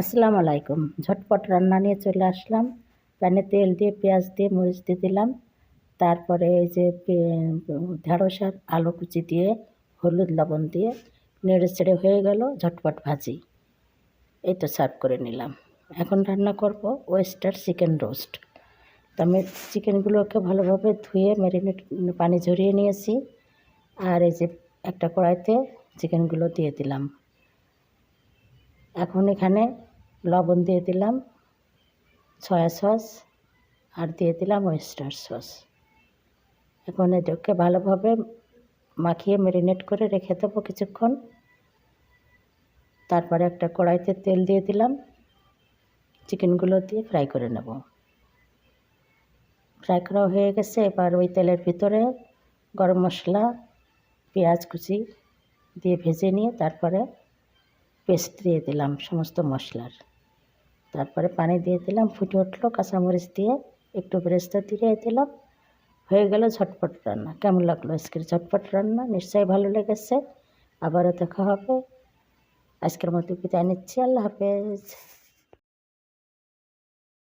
আসসালামু আলাইকুম। ঝটপট রান্না নিয়ে চলে আসলাম। প্যানে তেল দিয়ে, পেঁয়াজ দিয়ে মরিচ দিয়ে দিলাম। তারপরে এই যে ঢেঁড়স আর আলু কুচি দিয়ে, হলুদ লবণ দিয়ে নেড়ে চেড়ে হয়ে গেল, ঝটপট ভাজি। এই তো সার্ভ করে নিলাম। এখন রান্না করব ওয়েস্টার চিকেন রোস্ট। তো আমি চিকেনগুলোকে ভালোভাবে ধুয়ে, ম্যারিনেট পানি ঝরিয়ে নিয়েছি। আর এই যে একটা কড়াইতে চিকেনগুলো দিয়ে দিলাম। এখন এখানে লবণ দিয়ে দিলাম সয়া সস আর দিয়ে দিলাম ওয়েস্টার সস এখন এটাকে ভালোভাবে মাখিয়ে ম্যারিনেট করে রেখে দেবো কিছুক্ষণ। তারপরে একটা কড়াইতে তেল দিয়ে দিলাম। চিকেনগুলো দিয়ে ফ্রাই করে নেব। ফ্রাই করা হয়ে গেছে। এবার ওই তেলের ভিতরে গরম মশলা, পেঁয়াজ কুচি দিয়ে ভেজে নিয়ে তারপরে পেস্ট দিয়ে দিলাম সমস্ত মশলার। তারপরে পানি দিয়ে দিলাম, ফুটে উঠল, কাঁচামরিচ দিয়ে একটু ব্রেস্তা দিয়ে দিলাম। হয়ে গেল ঝটপট রান্না। কেমন লাগল আজকের ঝটপট রান্না? নিশ্চয়ই ভালো লেগেছে। আবারও দেখা হবে। আজকের মতো বিদায় নিচ্ছি। আল্লাহ হাফেজ।